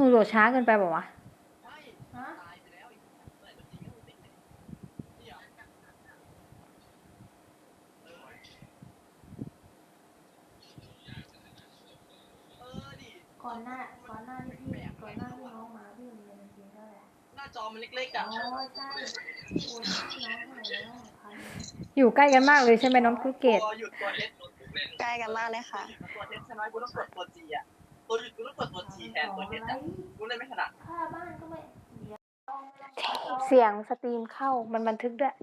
นูโหลดช้าเกินไปบอกว่าวะฮะก่อนหน้าก่อนหน้าที่พี่ก่อนหน้าที่น้องมาพี่เรียนจริงๆเท่าไหร่หน้าจอมันเล็กๆอ๋อะอใช่โอ้ยน้องเท่าไหร่แล้วพันอยู่ใกล้กันมากเลยใช่ไหมน้องกุเกตตัวหยุดตัวเอสใกล้กันมากเลยค่ะตัวเอสใช่ไหมกูต้องกดตัวจีอะ ตัวหยุดกูต้องกดตัวทีแทนตัวเอสอะกูเล่นไม่ถนัดค่าบ้านก็ไม่เดี๋ยวเสียงสตรีมเข้ามันบันทึกด้วย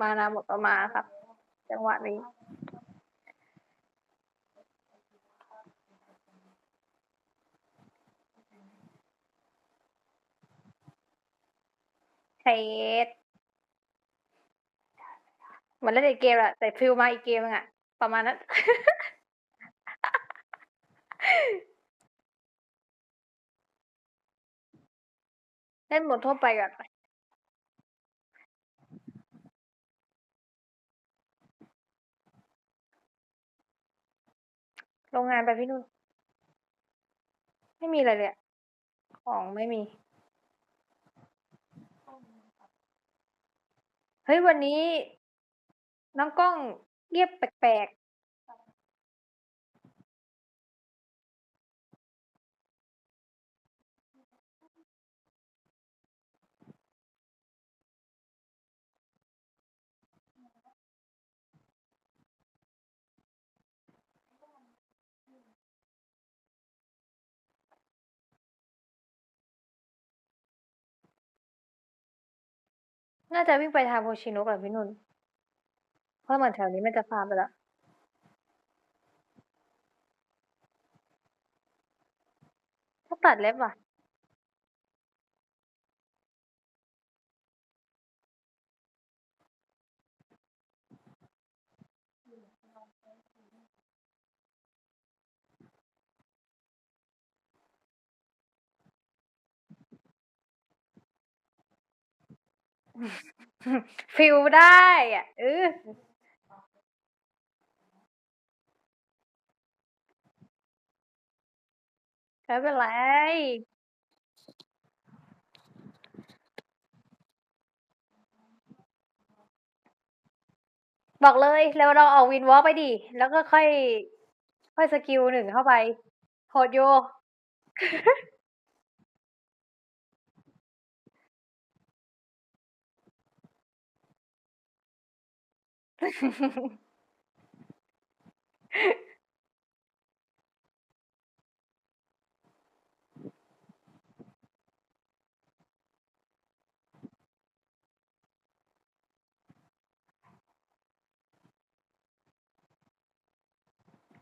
มานาหมดประมาณครับ จังหวะนี้เทสเหมือนเล่นเกมอะแต่ฟิลมาอีกเกมนึงอะประมาณนั้นเล่นหมดทั่วไปก่อน โรงงานไปพี่นุ่น ไม่มีอะไรเลย ของไม่มี เฮ้ย วันนี้ น้องกล้องเงียบแปลก น่าจะวิ่งไปทางโพชิโนะกับพี่นุ่น เพราะเหมือนแถวนี้มันจะฟาร์มไปแล้วถ้าตัดเล็บอะ ฟิลได้อะเออไม่เป็นไรบอกเลยแล้วเราออกวินวอล์กไปดิ แล้วก็ค่อย ค่อยสกิลหนึ่งเข้าไป โหดโย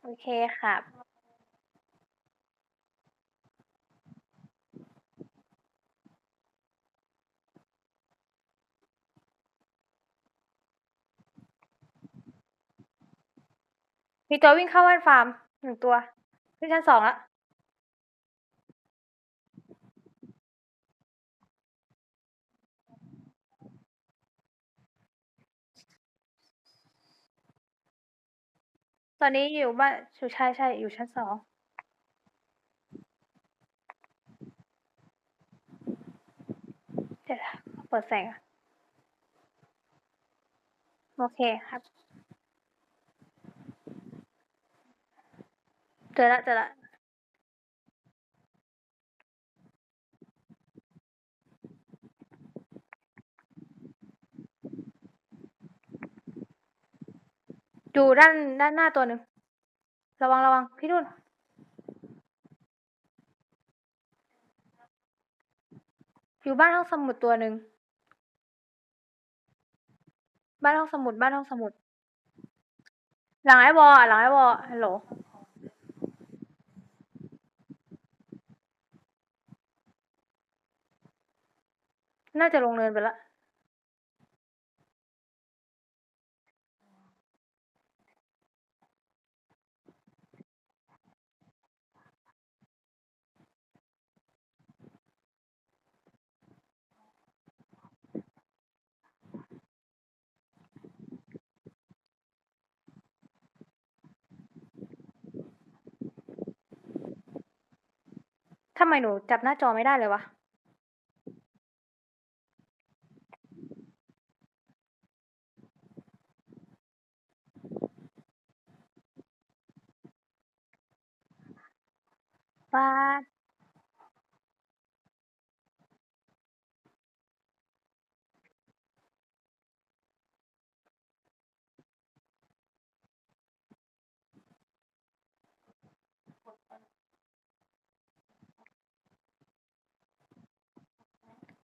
โอเคครั มีตัววิ่งเข้าบ้านฟาร์มหนึ่งตัวขึ้นชั้นสองล้วตอนนี้อยู่บ้านอยู่ใช่ใช่อยู่ชั้นสองเดี๋ยวเปิดแสงอะ โอเคครับ เจอละเจอละอยู่ด้านด้านหน้าตัวหนึ่ง ระวังระวังพี่นุ่นอยู่บ้านห้องสมุดตัวหนึ่ง บ้านห้องสมุดบ้านห้องสมุด หลังไอ้วอหลังไอ้วอฮัลโหล น่าจะลงเนินไปละทำไมหนูจับหน้าจอไม่ได้เลยวะ ฟาด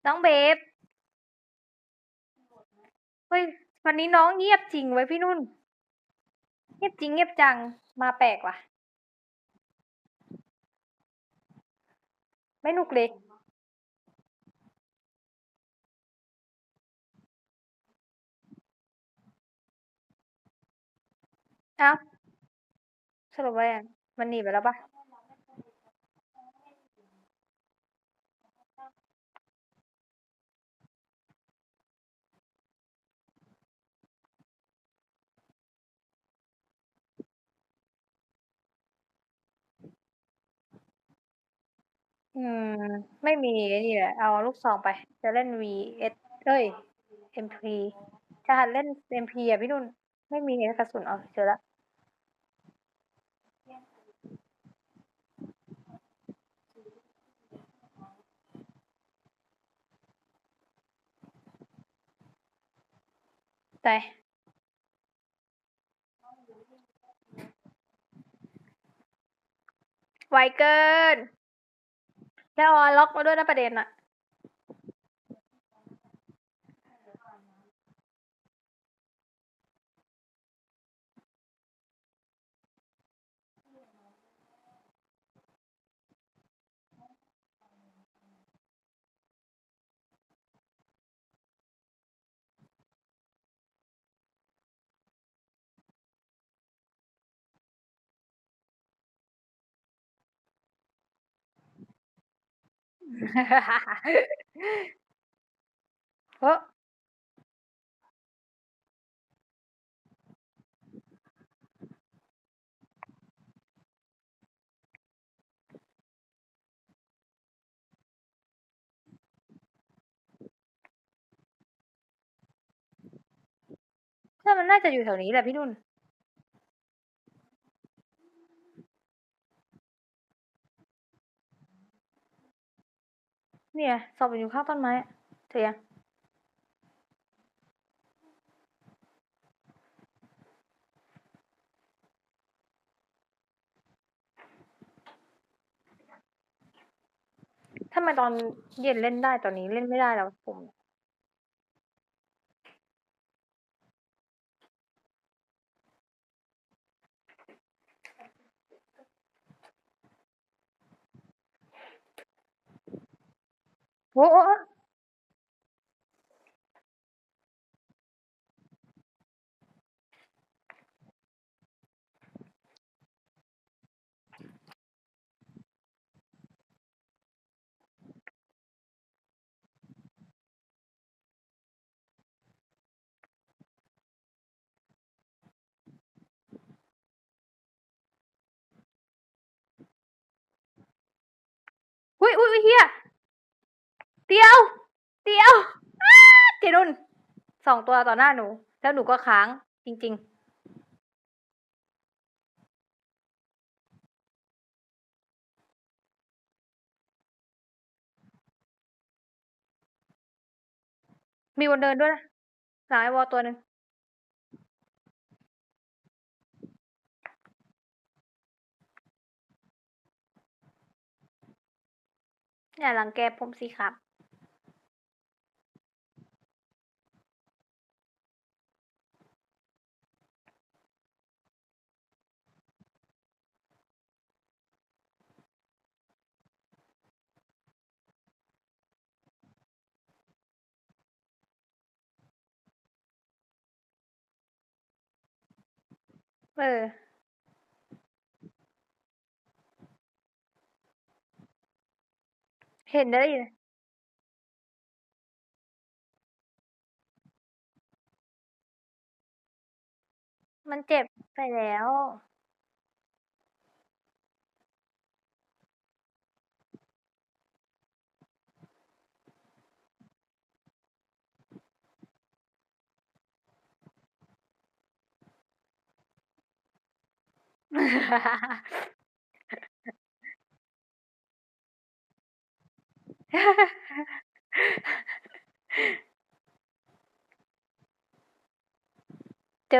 น้องเบฟเฮ้ย วันนี้น้องเงียบจริงไว้พี่นุ่น เงียบจริงเงียบจัง มาแปลกว่ะ ไม่นุกเลยเอ้าสรุปว่ายังมันหนีไปแล้วปะ อืม ไม่มีไอ้นี่แหละ เอาลูกซองไป จะเล่น VS เอ้ย MP จะหัดเล่น MP อะพี่นุ่น ไม่มีกระสุนเอาเจอแล้วแต่ไวเกิน แล้วเอาล็อกมาด้วยนะประเด็นอะ เฮ้อถ้ามันน่าจะอยู่แถวนี้แหละพี่นุ่น เนี่ยสอบอยู่ข้างต้นไม้เจอยังทำไมตอนเย็นเล่นได้ตอนนี้เล่นไม่ได้แล้วผม โอ้โอ้โอ้อุ้ยอุ้ยอุ๊ย เฮียเดียวเดียวอ้าเจนุนสองตัวต่อหน้าหนู แล้วหนูก็ค้างจริง ๆมีวันเดินด้วยนะหลังไอวอลตัวหนึ่งอย่าหลังแกผมสิครับ เออ เห็นได้ยินมันเจ็บไปแล้ว เจ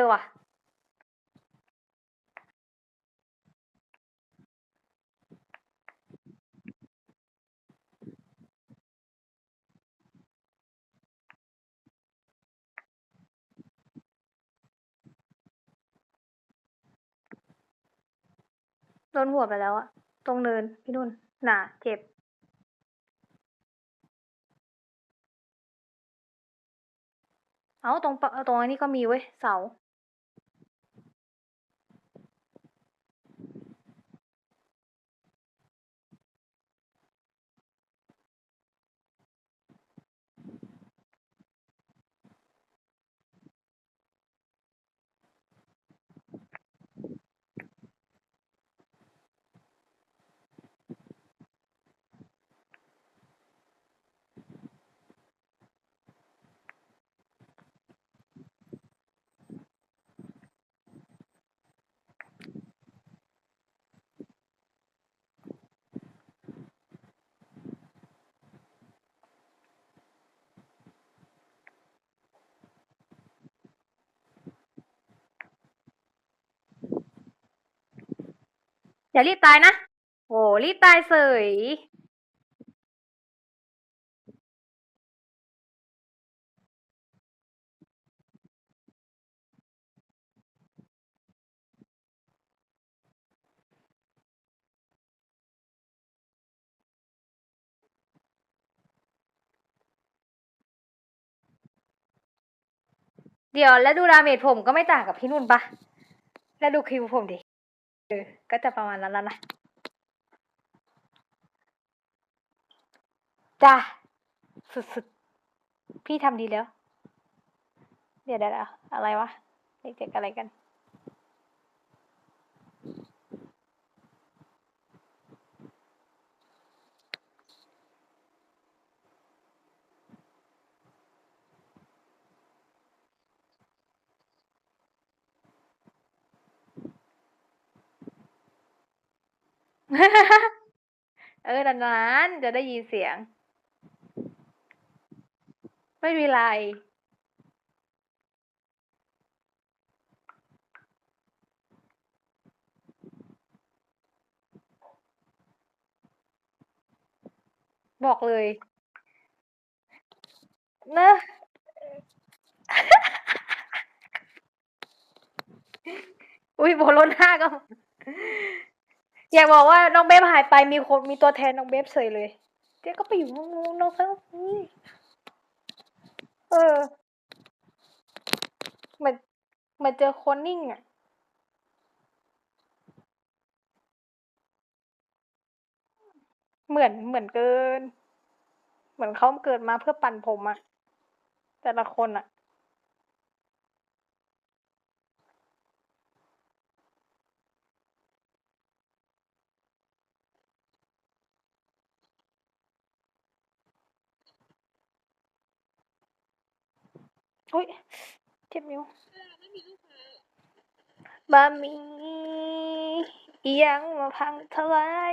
โดนหัวไปแล้วอะตรงเนินพี่นุ่นหนาเจ็บ เอาตรงปะตรงอันนี้ก็มีเว้ยเสา อย่ารีบตายนะโอ้รีบตายเสยเดี๋ยวแล้วดูดาเมจผมก็ไม่ต่างกับพี่นุ่นปะแล้วดูคิวผมดิ เออ ก็จะประมาณนั้นแล้วนะ จ้าสุดๆ พี่ทำดีแล้ว เดี๋ยวเดี๋ยวอะไรวะเด็กๆอะไรกัน เออนานๆจะได้ยินเสียง ไม่มีไร บอกเลยเนอะอุ้ยโบโลน่าก็ อยากบอกว่าน้องเบฟหายไปมีคนมีตัวแทนน้องเบฟเฉยเลยเจ๊ก็ไปอยู่งูน้องเซลฟี่เออเหมือนเหมือนเจอคนนิ่งอะเหมือนเหมือนเกิน เหมือนเขาเกิดมาเพื่อปั่นผมอะแต่ละคนอะ อุ้ยเจ็บนิ้วบะมี่อียังมาพังทลาย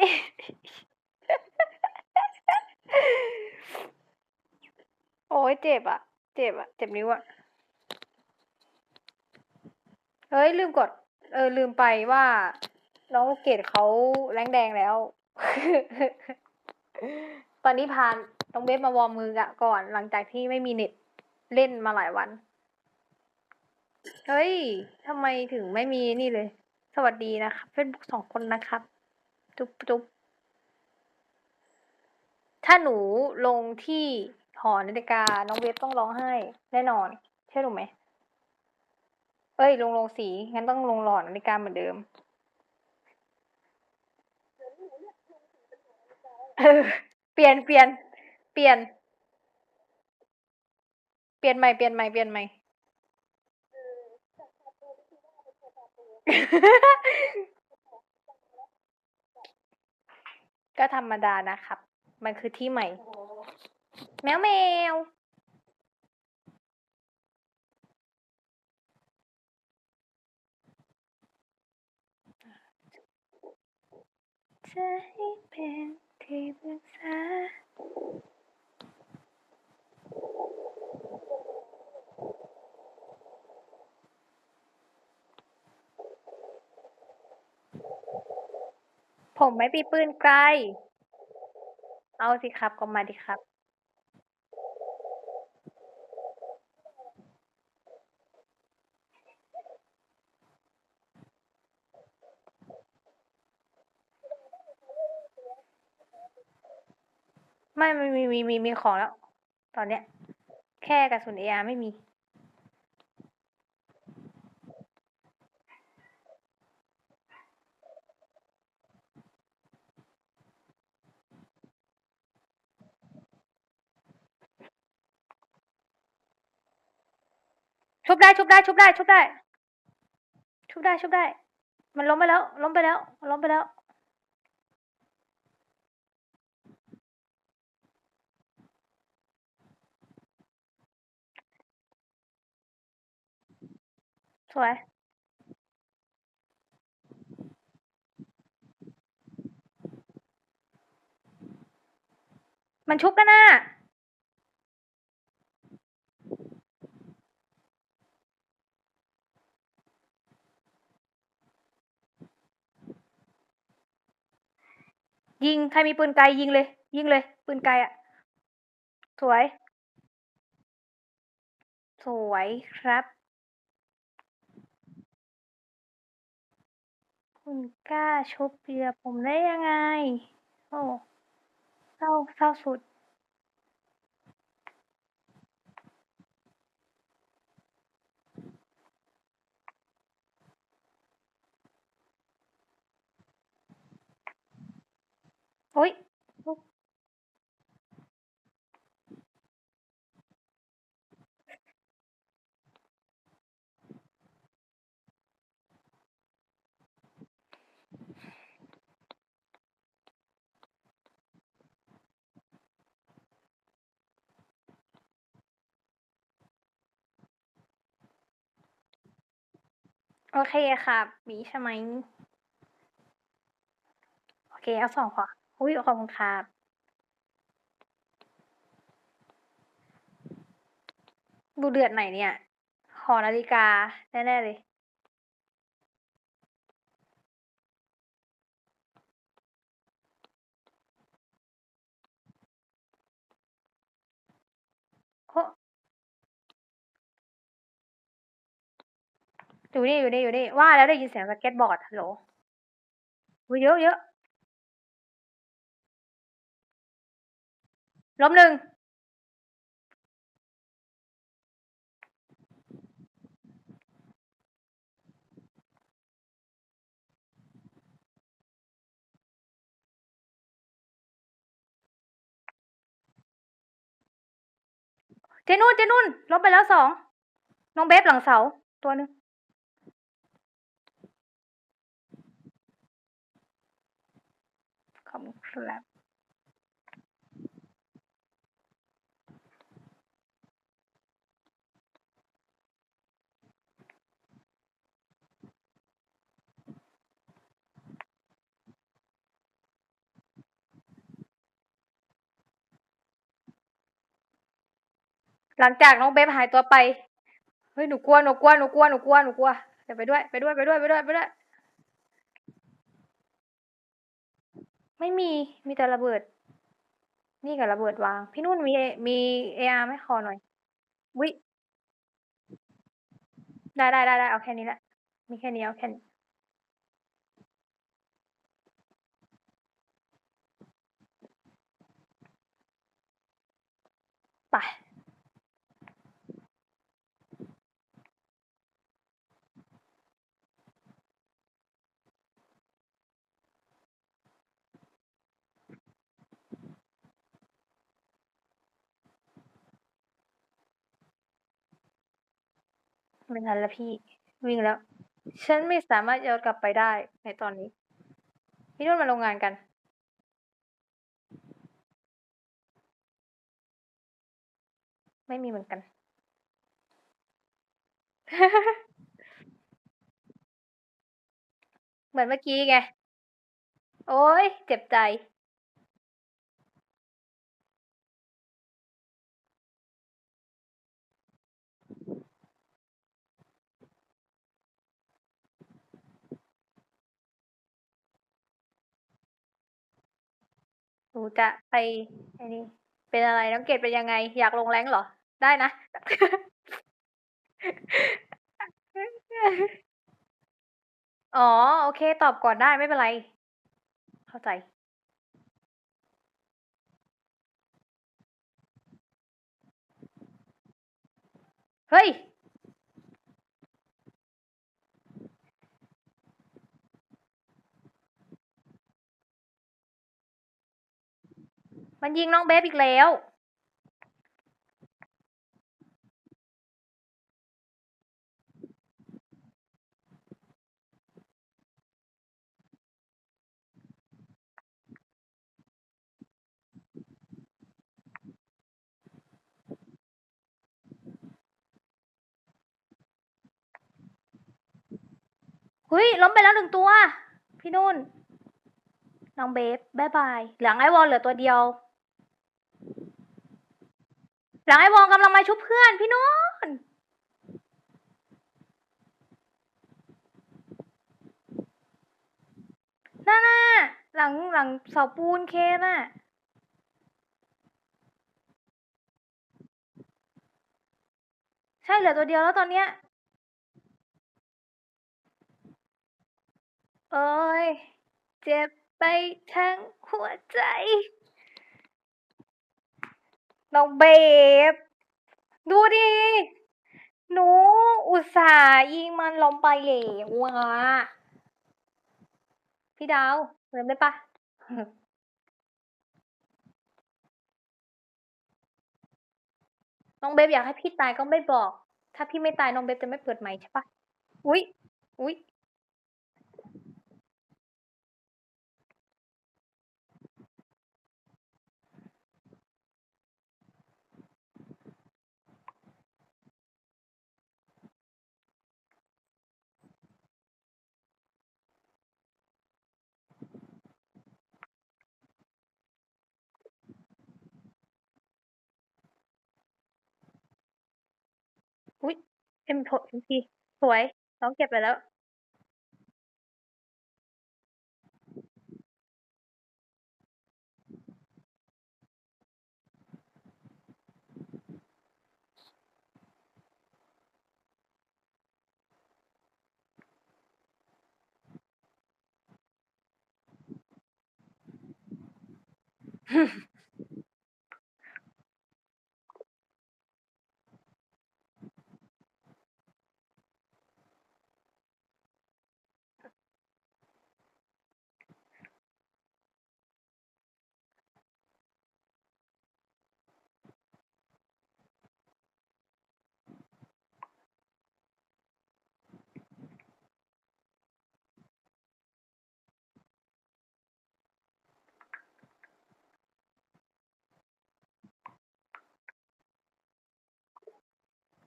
โอ้ยเจ็บอะ เจ็บอะ เจ็บนิ้วอะเฮ้ย ลืมกด เออ ลืมไปว่า น้องเกดเขาแรงแดงแล้ว ตอนนี้พานน้องเบสมาวอร์มมืออะก่อน หลังจากที่ไม่มีเน็ต เล่นมาหลายวัน เฮ้ยทำไมถึงไม่มีนี่เลย สวัสดีนะครับเฟซบุ๊กสองคนนะครับ จุ๊บจุ๊บถ้าหนูลงที่หอนาฬิกา น้องเวฟต้องร้องไห้แน่นอนเชื่อหนูไหม เอ้ย ลงลงสี งั้นต้องลงหลอดนาฬิกาเหมือนเดิมเออเปลี่ยนเปลี่ยน เปลี่ยน เปลี่ยนใหม่เปลี่ยนใหม่เปลี่ยนใหม่ก็ธรรมดานะครับ มันคือที่ใหม่โอ้โหแมวแมวจะให้เป็นที่ปรึกษา ผมไม่ปีปืนไกล เอาสิครับก็มาดิครับ ไม่มันมีมีมีมีของแล้ว ตอนเนี้ย แค่กระสุนเออาไม่มี ชุบได้ชุบได้ชุบได้ชุบได้ ชุบได้ชุบได้ มันล้มไปแล้ว ล้มไปแล้ว ล้มไปแล้ว สวย มันชุบกันน่ะยิง ใครมีปืนไกลยิงเลย ยิงเลย ปืนไกลอะสวย สวยครับ คุณกล้าชุบเรือผมได้ยังไง โอ้เศร้าเศร้าสุด โอ๊ย โอเคค่ะมีใช่ไหมโอเค เอาสองขออุ้ยขอบคุณครับดูเดือดไหนเนี่ย หอนาฬิกา แน่ ๆ เลย โอ้ อยู่นี่อยู่นี่อยู่นี่ว่าแล้วได้ยินเสียงสเก็ตบอร์ดฮัลโหลอุ๊ยเยอะเยอะล้มหนึ่งเจนุ่นเจนุ่นล้มไปแล้วสอง น้องเบฟหลังเสา ตัวหนึ่ง ขอบคุณ ครับ หลังจากน้องเบฟหายตัวไป เฮ้ย หนูกลัว หนูกลัว หนูกลัว หนูกลัว หนูกลัว เดี๋ยวไปด้วย ไปด้วย ไปด้วย ไปด้วย ไปด้วย ไม่มี มีแต่ระเบิด นี่กับระเบิดวาง พี่นุ่นมีมีเออาร์ไหมขอหน่อย วิได้ได้ได้ได้เอาแค่นี้แหละ มีแค่นี้เอาแค่นี้ไป ไม่ทันแล้วพี่ วิ่งแล้ว ฉันไม่สามารถย้อนกลับไปได้ในตอนนี้ พี่นุ่นมาโรงงานกันไม่มีเหมือนกัน เหมือนเมื่อกี้ไง โอ้ย เจ็บใจ หนูจะไปไอ้นี่เป็นอะไรน้องเกดเป็นยังไง อยากลงแรงเหรอ ได้นะ อ๋อ โอเค ตอบก่อนได้ไม่เป็นไร เข้าใจ เฮ้ย มันยิงน้องเบฟอีกแล้วเฮ้ยล้มไปแล้วหนึ่งตัว พี่นุ่น น้องเบฟบายบาย เหลืองไอวอลเหลือตัวเดียว หลังไอ้วอลกำลังมาชุบเพื่อนพี่นุ่นนั่นน่ะหลังหลังเสาปูนเคน่ะใช่เหลือตัวเดียวแล้วตอนเนี้ย โอ้ย เจ็บไปทั้งหัวใจ น้องเบฟดูดิ หนูอุตส่าห์ยิงมันล้มไปเหลวอะพี่ดาวเล่นได้ปะน้องเบฟอยากให้พี่ตายก็ไม่บอก ถ้าพี่ไม่ตายน้องเบฟจะไม่เปิดไมค์ใช่ปะอุ๊ย อุ๊ย อุ๊ย เอ็มโเอ็มพีสวยน้องเก็บไปแล้ว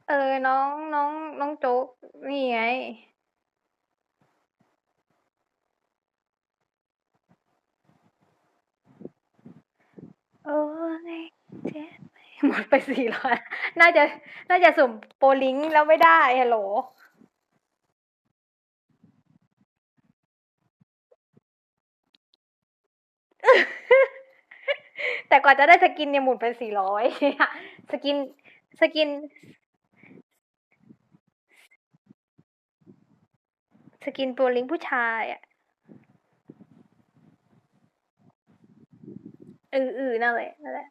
เออ น้องน้องน้องโจ๊ก นี่ไง โอ้ยเจ็บหมดไปสี่ร้อยน่าจะ น่าจะสุ่มโปรลิงก์แล้วไม่ได้ฮัลโหล แต่กว่าจะได้สกินเนี่ยหมุนไปสี่ร้อย สกิน สกิน สกินโปรลิงผู้ชายอะออเออนั่นแหละนั่นแหละ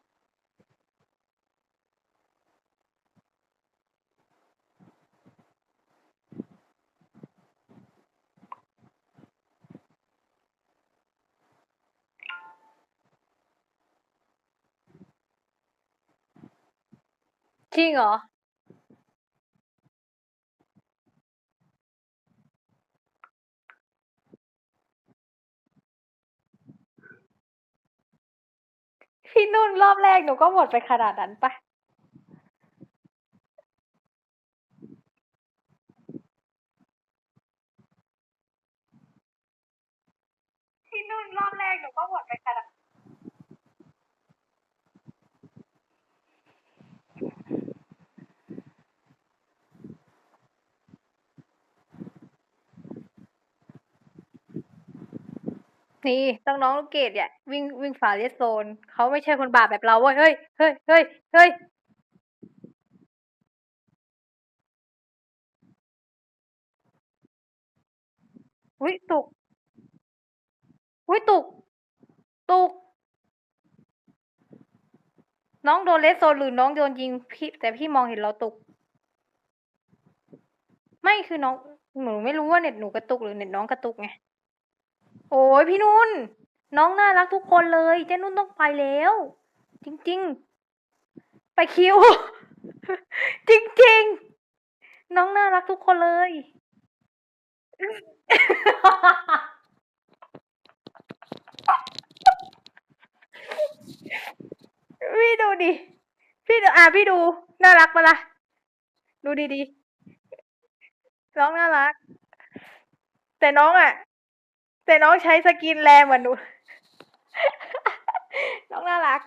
จริงเหรอ พี่นุ่นรอบแรกหนูก็หมดไปขนาดนั้นปะพี่นุ่นรอบแรกหนูก็หมดไปขนาด นี่ต้องน้องลูกเกดเนี่ยวิ่งวิ่งฝ่าเรดโซนเขาไม่ใช่คนบาปแบบเราเว้ยเฮ้ยเฮ้ยเฮ้ยเฮ้ยอุ้ยตุกอุ้ยตุก ตุก น้องโดนเลสโซนหรือน้องโดนยิงพี่แต่พี่มองเห็นเราตุก ไม่คือน้องหนูไม่รู้ว่าเน็ตหนูกระตุกหรือเน็ตน้องกระตุกไง โอ้ยพี่นุ่น น้องน่ารักทุกคนเลยเจ้นุ่นต้องไปแล้ว จริง ๆ ไปคิว จริง ๆ น้องน่ารักทุกคนเลย พี่ดูดิ พี่ดูอะพี่ดู น่ารักปะล่ะ ดูดีๆน้องน่ารัก แต่น้องอะ แต่น้องใช้สกินแรงเหมือนหนู น้องน่ารัก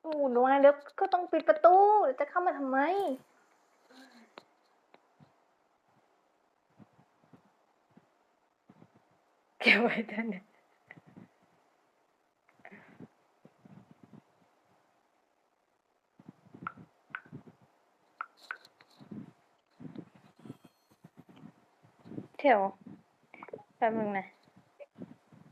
โอ้หนูมาแล้วก็ต้องปิดประตูเดี๋ยวจะเข้ามาทำไม เก็บไว้ท่านเนี่ย เที่ยวแป๊บนึงนะ